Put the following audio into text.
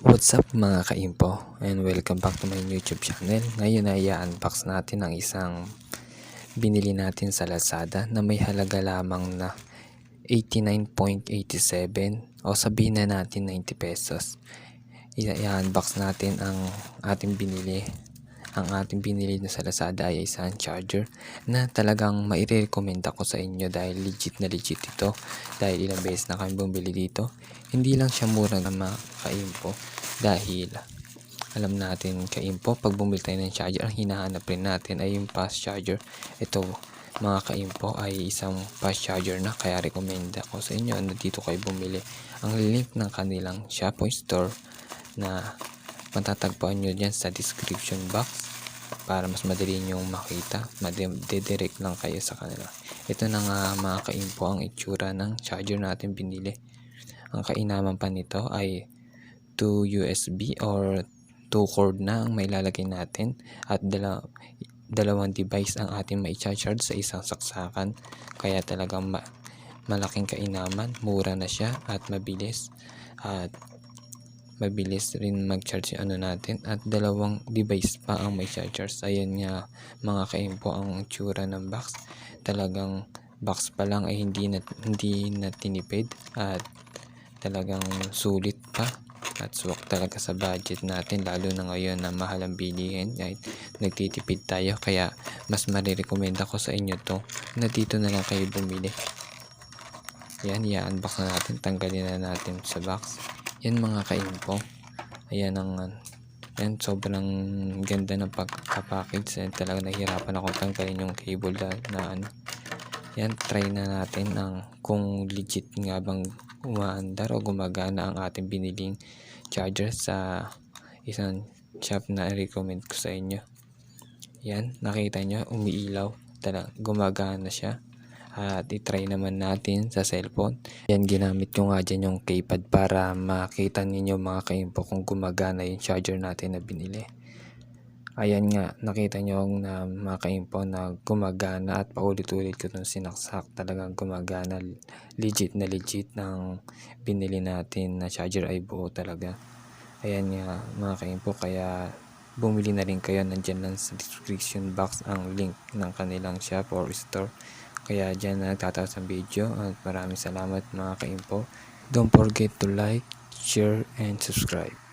What's up mga ka-info and welcome back to my YouTube channel. Ngayon ay i-unbox natin ang isang binili natin sa Lazada na may halaga lamang na 89.87 o sabihin na natin 90 pesos. I-unbox natin ang ating binili. Ang ating binili na sa Lazada ay isang charger na talagang maire-recommend ako sa inyo dahil legit na legit ito. Dahil ilang beses na kami bumili dito. Hindi lang siya mura na ka-info dahil alam natin ka-info pag bumili tayo ng charger ang hinahanap rin natin ay yung fast charger. Ito mga ka-info ay isang fast charger na kaya recommend ako sa inyo. Na dito kayo bumili. Ang link ng kanilang shop o store na matatagpuan nyo dyan sa description box para mas madali nyo makita madedirect lang kayo sa kanila. Ito na nga mga ka-info ang itsura ng charger natin binili. Ang kainaman pa nito ay 2 USB or 2 cord na ang mailalagay natin at dala, dalawang device ang ating mai-charge sa isang saksakan. Kaya talagang ma- malaking kainaman mura na siya at mabilis at mabilis rin mag-charge yung ano natin at dalawang device pa ang may chargers ayan nga mga ka-info ang tsura ng box. Talagang box pa lang ay hindi na, hindi na tinipid at talagang sulit pa at swak talaga sa budget natin lalo na ngayon na mahal ang bilihin kahit nagtitipid tayo kaya mas marirecommend ako sa inyo to na dito na lang kayo bumili. Yan i-unbox na natin tanggalin na natin sa box. Yan mga ka-info. Ayan ang yan sobrang ganda ng pagka-package yan talaga nahihirapan ako tanggalin yung cable na, na ano. Yan try na natin ang kung legit nga bang umaandar o gumagana ang ating biniling charger sa isang shop na recommend ko sa inyo. Yan, nakita nyo, umiilaw. Tala, gumagana siya. At itry naman natin sa cellphone. Yan, ginamit ko nga dyan yung keypad para makita ninyo mga ka-info kung gumagana yung charger natin na binili. Ayan nga, nakita nyo na mga ka-info na gumagana at paulit-ulit ko itong sinaksak. Talagang gumagana. Legit na legit ng binili natin na charger ay buo talaga. Ayan nga mga ka-info kaya bumili na rin kayo. Nandyan lang sa description box ang link ng kanilang shop or store. Kaya dyan na nagtataos ang video at maraming salamat mga ka-info. Don't forget to like, share, and subscribe.